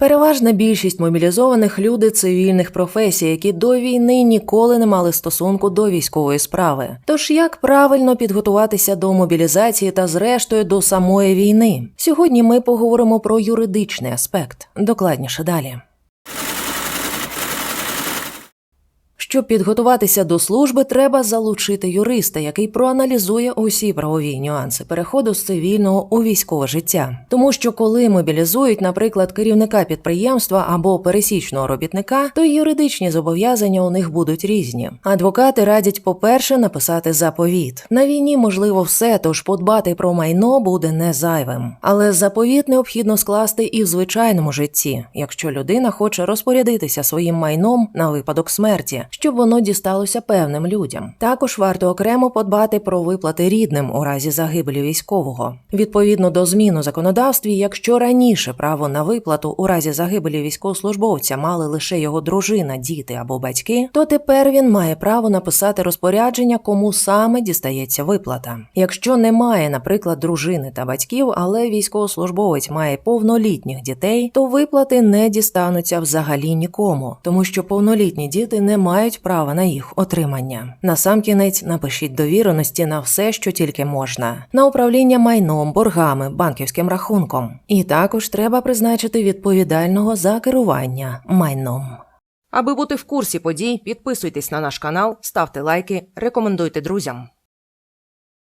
Переважна більшість мобілізованих люди цивільних професій, які до війни ніколи не мали стосунку до військової справи. Тож як правильно підготуватися до мобілізації та, зрештою, до самої війни? Сьогодні ми поговоримо про юридичний аспект. Докладніше далі. Щоб підготуватися до служби, треба залучити юриста, який проаналізує усі правові нюанси переходу з цивільного у військове життя. Тому що коли мобілізують, наприклад, керівника підприємства або пересічного робітника, то юридичні зобов'язання у них будуть різні. Адвокати радять, по-перше, написати заповіт. На війні можливо все, тож подбати про майно буде не зайвим. Але заповіт необхідно скласти і в звичайному житті, якщо людина хоче розпорядитися своїм майном на випадок смерті щоб воно дісталося певним людям. Також варто окремо подбати про виплати рідним у разі загибелі військового. Відповідно до змін у законодавстві, якщо раніше право на виплату у разі загибелі військовослужбовця мали лише його дружина, діти або батьки, то тепер він має право написати розпорядження, кому саме дістається виплата. Якщо немає, наприклад, дружини та батьків, але військовослужбовець має повнолітніх дітей, то виплати не дістануться взагалі нікому, тому що повнолітні діти не мають мають право на їх отримання. Насамкінець напишіть довіреності на все, що тільки можна, на управління майном, боргами, банківським рахунком. І також треба призначити відповідального за керування майном. Аби бути в курсі подій, підписуйтесь на наш канал, ставте лайки, рекомендуйте друзям.